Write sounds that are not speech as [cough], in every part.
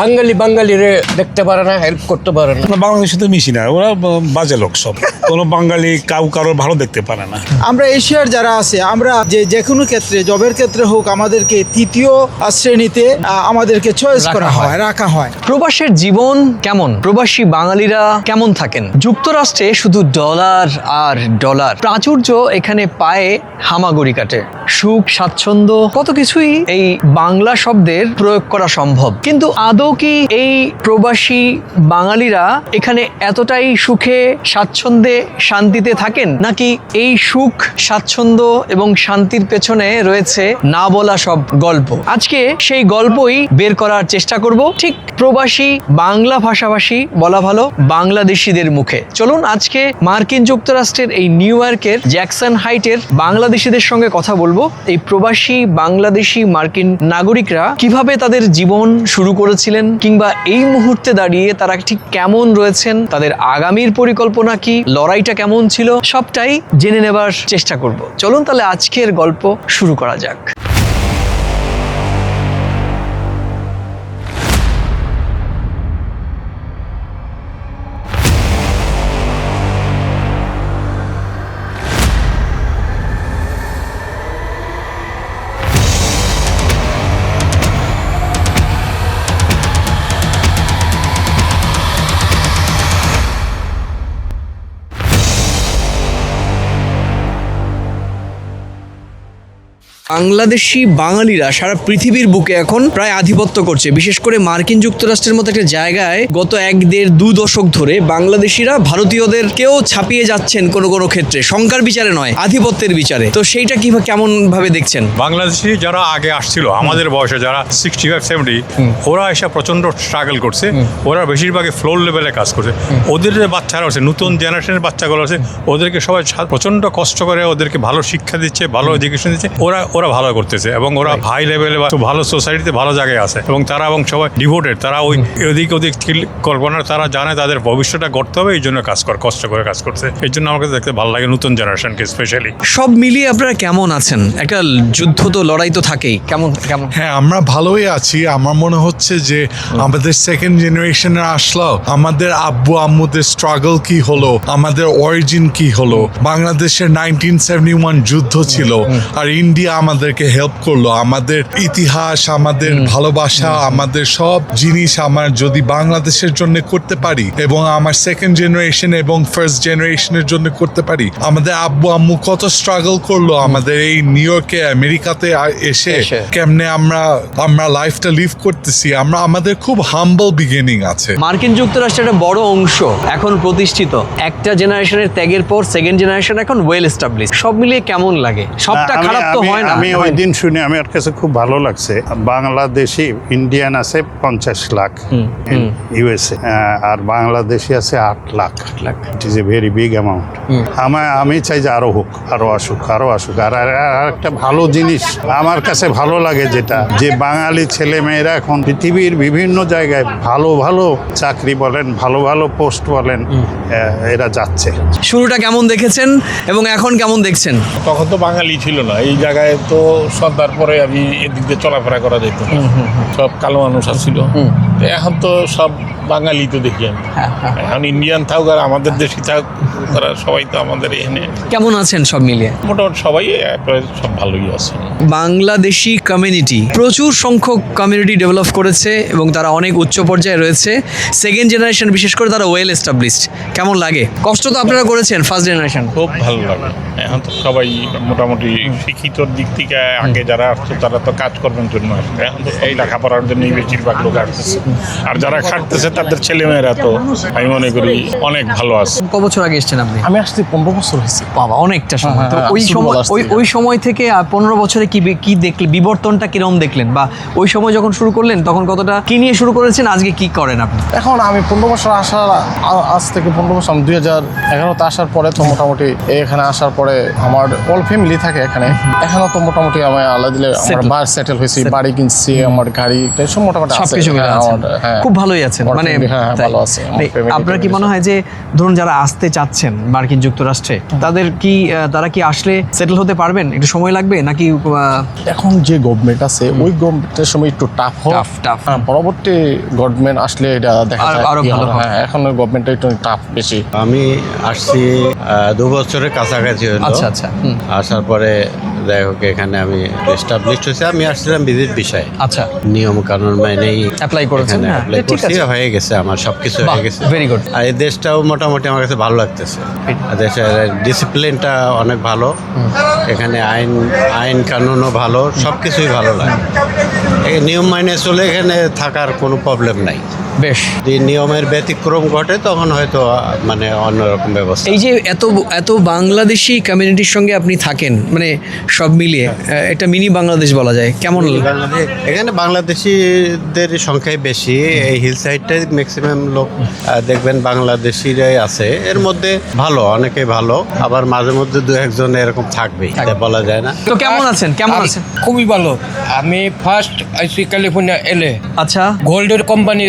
বাঙালি বাঙালিরে দেখতে পারে না হেল্প করতে পারে না। বাংলাদেশে তো মিশি না ওরা বাজে লোক সব। কোনো বাঙালি কাউ কারও ভালো দেখতে পারে না। আমরা এশিয়ার যারা আছে আমরা যে যে কোনো ক্ষেত্রে জবের ক্ষেত্রে হোক আমাদেরকে তৃতীয় শ্রেণীতে আমাদেরকে চয়েস রাখা করা হয়। হয়। রাখা হয়। প্রবাসের জীবন কেমন? প্রবাসী বাঙালিরা কেমন থাকেন? যুক্তরাষ্ট্রে শুধু ডলার আর ডলার। প্রাচুর্য এখানে পায়ে হামাগুড়ি কাটে। সুখ স্বাচ্ছন্দ্য কত কিছুই এই বাংলা শব্দের প্রয়োগ করা সম্ভব। কিন্তু আদৌ কি এই প্রবাসী বাঙালিরা এখানে এতটাই সুখে, স্বাচ্ছন্দ্যে, শান্তিতে থাকেন? নাকি এই সুখ, স্বাচ্ছন্দ্য এবং শান্তির পেছনে রয়েছে না বলা সব গল্প? আজকে সেই গল্পই বের করার চেষ্টা করব। ঠিক প্রবাসী বাংলা ভাষাভাষী, বলা ভালো, বাংলাদেশিদের মুখে। চলুন আজকে মার্কিন যুক্তরাষ্ট্রের এই নিউ ইয়র্কের জ্যাকসন হাইটের বাংলাদেশিদের সঙ্গে কথা বলব। এই প্রবাসী বাংলাদেশি মার্কিন নাগরিকরা কীভাবে তাদের জীবন শুরু করেছিলেন কিংবা এই মুহূর্তে দাঁড়িয়ে তারা ঠিক কেমন রয়েছেন, তাদের আগামীর পরিকল্পনা কি, লড়াইটা কেমন ছিল, সবটাই জেনে নেবার চেষ্টা করব। চলুন তাহলে আজকের গল্প শুরু করা যাক। বাংলাদেশি বাঙালিরা সারা পৃথিবীর বুকে এখন প্রায় আধিপত্য করছে। বিশেষ করে মার্কিন যুক্তরাষ্ট্রের মতো একটা জায়গায় গত এক দেড় দু দশক ধরে বাংলাদেশিরা ভারতীয়দেরকেও ছাপিয়ে যাচ্ছেন কোনো কোনো ক্ষেত্রে। সংখ্যার বিচারে নয় আধিপত্যের বিচারে। তো সেইটা কি কেমন ভাবে দেখছেন? বাংলাদেশি যারা আগে আসছিল আমাদের বয়সে যারা সিক্সটি ফাইভ সেভেন্টি ওরা এসে প্রচণ্ড স্ট্রাগল করছে। ওরা বেশিরভাগই ফ্লোর লেভেলে কাজ করছে। ওদের যে বাচ্চারা আছে নতুন জেনারেশনের বাচ্চাগুলো আছে ওদেরকে সবাই প্রচণ্ড কষ্ট করে ওদেরকে ভালো শিক্ষা দিচ্ছে ভালো এডুকেশন দিচ্ছে। ওরা ওরা ভালো করতেছে এবং ওরা হাই লেভেলে বা ভালো সোসাইটিতে ভালো জায়গায় আছে। এবং তারা এবং সবাই ডিভোটেড তারা ওই এদিক ওদিক কল্পনা তারা জানে তাদের ভবিষ্যৎটা গড়তে হবে এই জন্য কাজ করে কষ্ট করে কাজ করছে। এই জন্য আমাকে দেখতে ভালো লাগে নতুন জেনারেশনকে স্পেশালি সব মিলিয়ে আপনারা কেমন আছেন? একটা যুদ্ধ তো লড়াই তো থাকেই। কেমন কেমন? হ্যাঁ আমরা ভালোই আছি। আমার মনে হচ্ছে যে আমাদের সেকেন্ড জেনারেশনে আসলো। আমাদের আব্বু আম্মুদের স্ট্রাগল কি হলো? আমাদের অরিজিন কি হলো? বাংলাদেশের নাইনটিন সেভেন্টি ওয়ান যুদ্ধ ছিল। আর ইন্ডিয়া আমাদেরকে হেল্প করল। আমাদের ইতিহাস আমাদের ভালোবাসা আমাদের সব জিনিস আমার যদি বাংলাদেশের জন্য করতে পারি এবং আমার সেকেন্ড জেনারেশন এবং ফার্স্ট জেনারেশনের জন্য করতে পারি আমাদের আব্বু আম্মু কত স্ট্রাগল করল আমাদের এই নিউ ইয়র্কে আমেরিকাতে এসে। কেমনে আমরা আমরা লাইফটা লিভ করতেছি। আমরা আমাদের খুব হাম্বল বিগিনিং আছে। মার্কিন যুক্তরাষ্ট্রের একটা বড় অংশ এখন প্রতিষ্ঠিত। একটা জেনারেশনের ত্যাগের পর সেকেন্ড জেনারেশন এখন ওয়েল এস্টাবলিশ সব মিলিয়ে কেমন লাগে? সবটা খারাপ তো হয় না। আমি ওই দিন শুনে আমি আমার কাছে খুব ভালো লাগছে। বাংলাদেশি ইন্ডিয়ান আছে পঞ্চাশ লাখ ইউএসএ আর বাংলাদেশি আছে আট lakh. Lakh. It is a very big amount আমার আমি চাই যে আরও হোক আরও আসুক আরও আসুক। আর একটা ভালো জিনিস আমার কাছে ভালো লাগে যেটা যে বাঙালি ছেলে মেয়েরা এখন পৃথিবীর বিভিন্ন জায়গায় ভালো ভালো চাকরি বলেন ভালো ভালো পোস্ট বলেন এরা যাচ্ছে। শুরুটা কেমন দেখেছেন এবং এখন কেমন দেখছেন? তখন তো বাঙালি ছিল না। এই জায়গায় তো সন্ধ্যার পরে আমি এদিক দিয়ে চলাফেরা করা যেত। সব কালো মানুষ আসছিল এখন তো সব বাঙালি তো দেখি আমি। এখন ইন্ডিয়ান থাকুক আর আমাদের দেশি থাক তারা সবাই তো আমাদের এখানে। কেমন আছেন সব মিলিয়ে? মোটামুটি সবাই সব ভালোই আছে। বাংলাদেশি কমিউনিটি প্রচুর সংখ্যক কমিউনিটি ডেভেলপ করেছে এবং তারা অনেক উচ্চ পর্যায়ে রয়েছে। সেকেন্ড জেনারেশন বিশেষ করে তারা ওয়েল এস্টাবলিশড কেমন লাগে? কষ্ট তো আপনারা করেছেন ফার্স্ট জেনারেশন খুব ভালো লাগে। এখন তো সবাই মোটামুটি শিক্ষিতর দিক থেকে আগে যারা আসতো তারা তো কাজকর্মের জন্য আসতো। এখন তো এই লেখাপড়ার জন্যই বেশিরভাগ লোক আসতেছে। আর যারা খাটতেছে তাদের ছেলেমেয়েরা তো আমি মনে করি অনেক ভালো আছে। ক বছর আগে এসেছেন আপনি? আমি আসছি পনেরো বছর হয়েছে। বাবা অনেকটা সময়। হ্যাঁ, তো হ্যাঁ, ওই সময় ওই ওই সময় থেকে পনেরো বছরে কি কি দেখলেন? বিবর্তনটা কীরকম দেখলেন? বা ওই সময় যখন শুরু করলেন তখন কতটা কি নিয়ে শুরু করেছেন? আজকে কি করেন আপনি? এখন আমি পনেরো বছর আসার আজ থেকে পনেরো বছর আমি দুই হাজার এগারোতে আসার পরে তো মোটামুটি এখানে আসার পরে আমার অল ফ্যামিলি থাকে এখানে। এখানে তো মোটামুটি আমি আলাদা দিলে আমার. বার সেটেল হয়েছি বাড়ি কিনছি আমার গাড়ি এটা সব মোটামুটি আছে। সবকিছু মিলে হ্যাঁ, আছে। আমার খুব ভালোই আছেন। মানে হ্যাঁ, হ্যাঁ। ভালো আছে। মানে আপনার কি মনে হয় যে ধরুন যারা আসতে চাচ্ছেন মার্কিন যুক্তরাষ্ট্রে তাদের কি তারা কি আসলে সেটেল হতে পারবেন? একটু সময় লাগবে? নাকি এখন যে গভর্নমেন্ট আছে ওই গভর্নমেন্টের সময় একটু টাফ tough. হ্যাঁ, পরবর্তী গভর্নমেন্ট আসলে এটা দেখা যায়। আরও ভালো। হ্যাঁ এখন গভর্নমেন্টটা একটু টাফ বেশি। আমি আসছি আহ, দু বছরের কাছাকাছি হলো। আচ্ছা আচ্ছা আসার পরে যাই হোক এখানে আমি এস্টাবলিশড হয়েছে। আমি আসছিলাম ভিজিট বিষয়ে। আচ্ছা। নিয়ম কানুন মেনেই Apply করেছেন, এখানে না? apply ঠিক আছে। হয়ে গেছে আমার সবকিছু হয়ে গেছে। ভেরি গুড আর এই দেশটাও মোটামুটি আমার কাছে ভালো লাগতেছে। আর দেশের ডিসিপ্লিনটা অনেক ভালো। এখানে আইন আইন কানুনও ভালো সব কিছুই ভালো লাগে। এই নিয়ম মাইনে চলে এখানে থাকার কোনো প্রবলেম নাই। বেশ। যদি নিয়মের ব্যতিক্রম ঘটে তখন হয়তো মানে অন্যরকম ব্যবস্থা। এই যে এত এত বাংলাদেশি কমিউনিটির সঙ্গে আপনি থাকেন মানে সব মিলিয়ে এটা মিনি বাংলাদেশ বলা যায়। কেমন বাংলাদেশ এখানে বাংলাদেশিদের সংখ্যাই বেশি। এই হিল সাইডটাই ম্যাক্সিমাম লোক দেখবেন বাংলাদেশিরাই আছে। এর মধ্যে ভালো অনেকে ভালো। আবার মাঝে মধ্যে দু একজন এরকম থাকবে এটা বলা যায় না। তো কেমন আছেন? কেমন আছেন? খুবই ভালো। আমি ফার্স্ট আইসি ক্যালিফোর্নিয়া এলে আচ্ছা। গোল্ডের কোম্পানি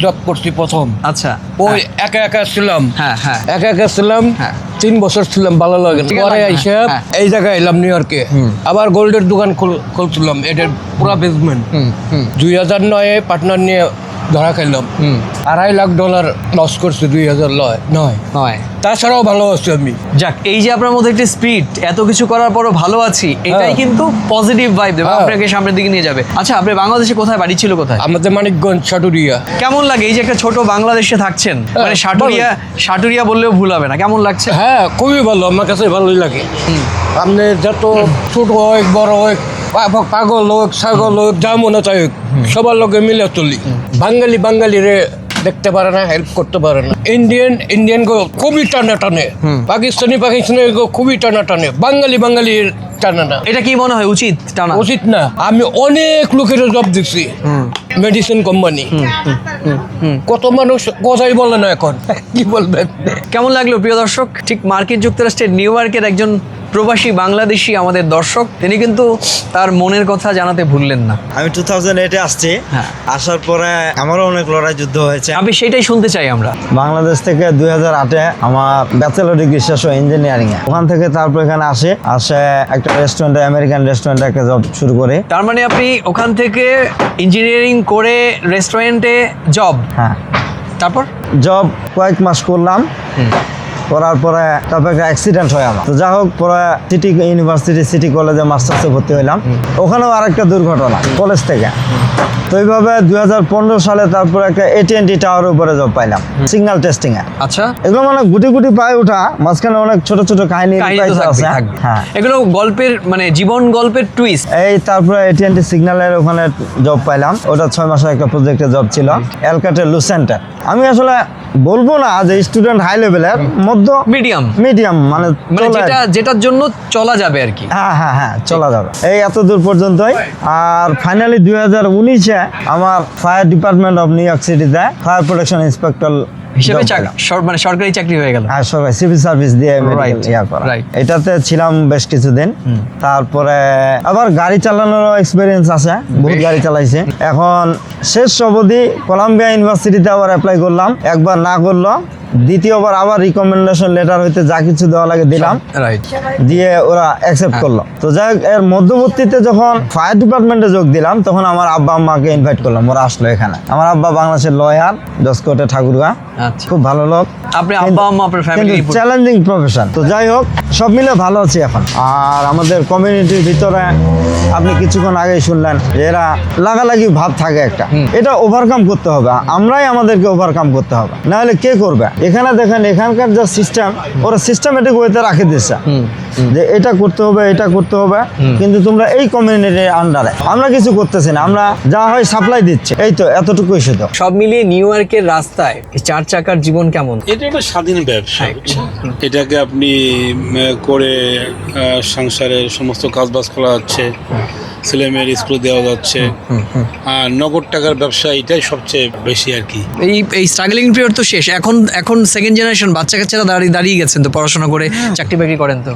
জব করছি প্রথম। আচ্ছা ওই একা একা ছিলাম। হ্যাঁ হ্যাঁ। একা একা ছিলাম হ্যাঁ। তিন বছর ছিলাম ভালো লাগে পরে আইসে আইসা হ্যাঁ। এই জায়গায় এলাম নিউ ইয়র্কে আবার গোল্ডের দোকান খুল- খুলছিলাম এটার পুরা বেসমেন্ট দুই হাজার নয়ে পার্টনার নিয়ে ধরা খাইলাম হুম আড়াই লাখ ডলার লস করছে দুই হাজার নয় নয় নয় তাছাড়াও ভালো আছি আমি। যাক এই যে আপনার মধ্যে একটা স্পিড এত কিছু করার পরও ভালো আছি এটাই। কিন্তু পজিটিভ ভাইব দেবে। আপনাকে সামনের দিকে নিয়ে যাবে। আচ্ছা আপনি বাংলাদেশে কোথায় বাড়ি ছিল কোথায় আমাদের মানিকগঞ্জ সাটুরিয়া। কেমন লাগে? এই যে একটা ছোট বাংলাদেশে থাকছেন মানে হ্যাঁ, সাটুরিয়া সাটুরিয়া বললেও ভুল হবে না কেমন লাগছে? হ্যাঁ খুবই ভালো আমার কাছে ভালোই লাগে। আপনি যত ছোট হোক বড় হোক পাগল হোক ছাগল হোক যা মনে চাই হোক সবার লোকে মিলে চলি। বাঙালি বাঙালি রে দেখতে পারে না হেল্প করতে পারে না। ইন্ডিয়ান ইন্ডিয়ান গো খুবই টানে টানে। পাকিস্তানি পাকিস্তানি গো খুবই টানা টানে। বাঙালি বাঙালির টানে না। এটা কি মনে হয় উচিত টানা? উচিত না। আমি অনেক লোকের জব দিচ্ছি মেডিসিন কোম্পানি কত মানুষ কথাই বলে না এখন। [laughs] কি বলবেন? কেমন লাগল প্রিয় দর্শক? ঠিক মার্কিন যুক্তরাষ্ট্রের নিউ ইয়র্কের একজন প্রবাসী বাংলাদেশি আমাদের দর্শক তিনি কিন্তু তার মনের কথা জানাতে ভুললেন না। আমি টু থাউজেন্ড এইটে আসছি। হ্যাঁ। আসার পরে আমারও অনেক লড়াই যুদ্ধ হয়েছে। আমি সেটাই শুনতে চাই আমরা। বাংলাদেশ থেকে দুই হাজার আটে আমার ব্যাচেলর ডিগ্রি শেষ হয় ইঞ্জিনিয়ারিং এ ওখান থেকে তারপর এখানে আসে আসে একটা রেস্টুরেন্টে আমেরিকান রেস্টুরেন্টে একটা জব শুরু করে। তার মানে আপনি ওখান থেকে ইঞ্জিনিয়ারিং করে রেস্টুরেন্টে জব হ্যাঁ। তারপর? জব কয়েক মাস করলাম। করার পরে তারপর একটা অ্যাক্সিডেন্ট হয় আমার। তো যা হোক পরে সিটি ইউনিভার্সিটি সিটি কলেজে মাস্টার্সে ভর্তি হইলাম। ওখানেও আরেকটা দুর্ঘটনা কলেজ থেকে। তো এইভাবে দুই সালে তারপরে একটা এটিএনটি টাওয়ারের উপরে জব পাইলাম সিগন্যাল টেস্টিং এ। আচ্ছা। এগুলো মানে গুটি গুটি পায়ে ওঠা মাঝখানে অনেক ছোট ছোট কাহিনী আছে। হ্যাঁ। এগুলো গল্পের মানে জীবন গল্পের টুইস্ট এই তারপরে এটিএনটি সিগন্যালের ওখানে জব পাইলাম। ওটা ছয় মাসের একটা প্রজেক্টের জব ছিল এলকাটের লুসেন্টার আমি আসলে বলব না যে স্টুডেন্ট হাই লেভেলের মধ্য মিডিয়াম। মিডিয়াম মানে মানে যেটা যেটার জন্য চলা যাবে আর কি। হ্যাঁ হ্যাঁ হ্যাঁ চলা যাবে। এই এত দূর পর্যন্তই আর ফাইনালি দুই হাজার উনিশে আমার fire department of New York সিটিতে ফায়ার প্রোটেকশন ইন্সপেক্টর হিসেবে মানে সরকারি চাকরি হয়ে গেল। হ্যাঁ সবাই সিভিল সার্ভিস দিয়ে ইয়া করা। এটাতে ছিলাম বেশ কিছুদিন। তারপরে আবার গাড়ি চালানোর এক্সপিরিয়েন্স আছে। বহুত গাড়ি চালাইছে। এখন শেষ অবধি কলাম্বিয়া ইউনিভার্সিটিতে আবার অ্যাপ্লাই করলাম। একবার না করল দ্বিতীয়বার আবার রিকমেন্ডেশন লেটার হইতে যা কিছু দেওয়া লাগে দিলাম। দিয়ে ওরা অ্যাকসেপ্ট করল। তো যাই হোক, এর মধ্যবর্তীতে যখন ফায়ার ডিপার্টমেন্টে যোগ দিলাম তখন আমার আব্বা আম্মাকে ইনভাইট করলাম। ওরা আসলো এখানে। আমার আব্বা বাংলাদেশের লয়ার দশকোটে ঠাকুরগা। আচ্ছা। খুব ভালো লোক। আপনি আব্বা আম্মা আপনার ফ্যামিলি চ্যালেঞ্জিং প্রফেশন তো যাই হোক সব মিলে ভালো আছি এখন। আর আমাদের কমিউনিটির ভিতরে আপনি কিছুক্ষণ আগেই শুনলেন এরা লাগালাগি ভাব থাকে একটা। এটা ওভারকাম করতে হবে। আমরাই আমাদেরকে ওভারকাম করতে হবে। না হলে কে করবে? এখানে দেখেন এখানকার যা সিস্টেম ওরা সিস্টেমেটিক ওয়েতে রাখে দিচ্ছে যে এটা করতে হবে এটা করতে হবে কিন্তু তোমরা এই কমিউনিটির আন্ডারে আমরা কিছু করতেছি না আমরা যা হয় সাপ্লাই দিচ্ছি। এই তো এতটুকুই শুধু সব মিলিয়ে নিউ ইয়র্কের রাস্তায় চার চাকার জীবন কেমন? এটা একটা স্বাধীন ব্যবসা এটাকে আপনি করে আহ, সংসারের সমস্ত কাজবাজ করা যাচ্ছে ছেলেমেয়ের স্কুলে দেওয়া যাচ্ছে। আর নগদ টাকার ব্যবসা এটাই সবচেয়ে বেশি আর কি। এই এই স্ট্রাগলিং পিরিয়ড তো শেষ। এখন এখন সেকেন্ড জেনারেশন বাচ্চা কাচ্চারা দাঁড়িয়ে দাঁড়িয়ে গেছেন তো পড়াশোনা করে চাকরি বাকরি করেন তো?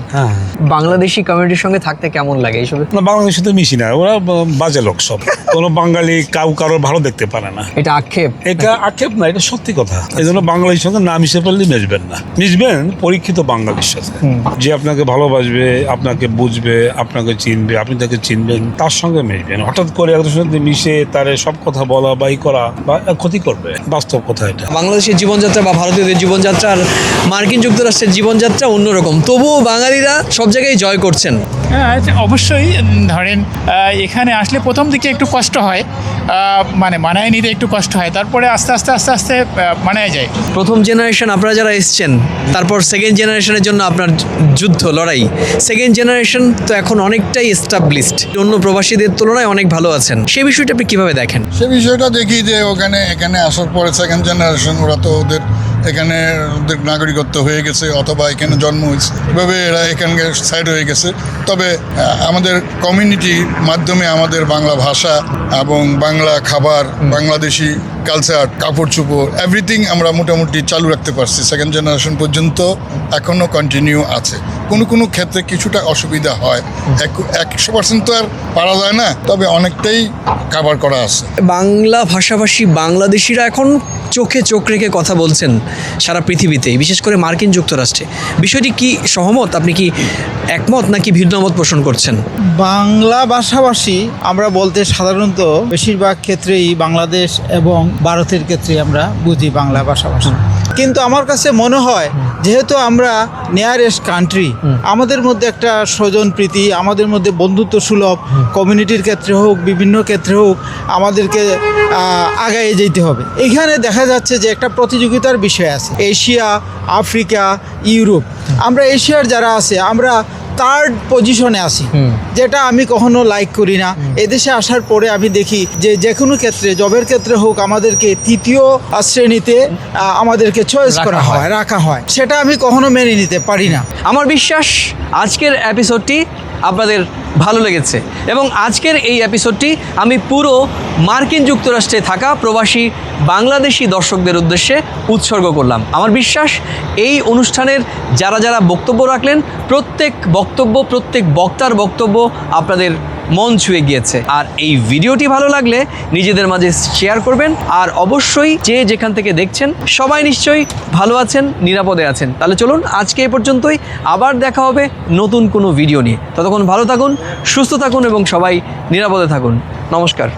বাংলাদেশি কমিউনিটির সঙ্গে থাকতে কেমন লাগে এইসব? না বাংলাদেশের সাথে মিশি না। ওরা বাজে লোক সব। কোনো বাঙালি কাউ কারও ভালো দেখতে পারে না। এটা আক্ষেপ? এটা আক্ষেপ না এটা সত্যি কথা। এই জন্য বাঙালির সঙ্গে না মিশে পারলে মিশবেন না। মিশবেন পরীক্ষিত বাঙালির সাথে যে আপনাকে ভালোবাসবে আপনাকে বুঝবে আপনাকে চিনবে আপনি তাকে চিনবেন। তার সঙ্গে মিশবেন হঠাৎ করে একজন সাথে মিশে তার সব কথা বলা বা ই করা বা ক্ষতি করবে। বাস্তব কথা এটা। বাংলাদেশের জীবনযাত্রা বা ভারতীয়দের জীবনযাত্রার আর মার্কিন যুক্তরাষ্ট্রের জীবনযাত্রা অন্যরকম। তবুও বাঙালিরা সব জায়গায় জয় করছেন। হ্যাঁ অবশ্যই ধরেন এখানে আসলে প্রথম দিকে একটু কষ্ট হয়। মানে মানায় নিতে একটু কষ্ট হয়। তারপরে আস্তে আস্তে আস্তে আস্তে মানায় যায়। প্রথম জেনারেশন আপনারা যারা এসছেন তারপর সেকেন্ড জেনারেশনের জন্য আপনার যুদ্ধ লড়াই। সেকেন্ড জেনারেশন তো এখন অনেকটাই এস্টাবলিশড অন্য প্রবাসীদের তুলনায় অনেক ভালো আছেন। সেই বিষয়টা আপনি কীভাবে দেখেন? সে বিষয়টা দেখি যে ওখানে এখানে আসার পরে সেকেন্ড জেনারেশন ওরা তো ওদের এখানে নাগরিকত্ব হয়ে গেছে অথবা এখানে জন্ম হয়েছে। এভাবে এরা এখানে সাইড হয়ে গেছে। তবে আমাদের কমিউনিটির মাধ্যমে আমাদের বাংলা ভাষা এবং বাংলা খাবার, বাংলাদেশি কালচার কাপড় চোপড় এভরিথিং আমরা মোটামুটি চালু রাখতে পারছি সেকেন্ড জেনারেশন পর্যন্ত এখনও কন্টিনিউ আছে। কোনো কোনো ক্ষেত্রে কিছুটা অসুবিধা হয়। এক- একশো পার্সেন্ট তো আর পারা যায় না তবে অনেকটাই কাভার করা আছে। বাংলা ভাষাভাষী বাংলাদেশিরা এখন চোখে চোখ রেখে কথা বলছেন সারা পৃথিবীতেই বিশেষ করে মার্কিন যুক্তরাষ্ট্রে। বিষয়টি কি সহমত? আপনি কি একমত নাকি ভিন্নমত পোষণ করছেন? বাংলা ভাষাভাষী আমরা বলতে সাধারণত বেশিরভাগ ক্ষেত্রেই বাংলাদেশ এবং ভারতের ক্ষেত্রে আমরা বুঝি বাংলা ভাষাভাষী। কিন্তু আমার কাছে মনে হয়, যেহেতু আমরা নিয়ারেস্ট কান্ট্রি আমাদের মধ্যে একটা স্বজন প্রীতি, আমাদের মধ্যে বন্ধুত্ব সুলভ কমিউনিটির ক্ষেত্রে হোক, বিভিন্ন ক্ষেত্রে হোক, আমাদেরকে আগায়ে যেতে হবে। এখানে দেখা যাচ্ছে যে একটা প্রতিযোগিতার বিষয় আছে, এশিয়া, আফ্রিকা, ইউরোপ। আমরা এশিয়ার যারা আছে, আমরা থার্ড পজিশনে আছি। যেটা আমি কখনো লাইক করি না। এদেশে আসার পরে আমি দেখি যে যে কোনো ক্ষেত্রে জবের ক্ষেত্রে হোক আমাদেরকে তৃতীয় শ্রেণীতে আমাদেরকে চয়েস করা। হয় রাখা হয়। সেটা আমি কখনো মেনে নিতে পারি না। আমার বিশ্বাস আজকের এপিসোডটি আপনাদের ভালো লেগেছে। এবং আজকের এই এপিসোডটি আমি পুরো মার্কিন যুক্তরাষ্ট্রে থাকা প্রবাসী বাংলাদেশি দর্শকদের উদ্দেশ্যে উৎসর্গ করলাম। আমার বিশ্বাস, এই অনুষ্ঠানের যারা যারা বক্তব্য রাখলেন, প্রত্যেক বক্তব্য, প্রত্যেক বক্তার বক্তব্য আপনাদের মন ছুঁয়ে গিয়েছে। আর এই ভিডিওটি ভালো লাগলে নিজেদের মাঝে শেয়ার করবেন। আর অবশ্যই যে যেখান থেকে দেখছেন, সবাই নিশ্চয়ই ভালো আছেন, নিরাপদে আছেন। তাহলে চলুন, আজকে এ পর্যন্তই। আবার দেখা হবে নতুন কোনো ভিডিও নিয়ে। ততক্ষণ ভালো থাকুন সুস্থ থাকুন এবং সবাই নিরাপদে থাকুন। নমস্কার।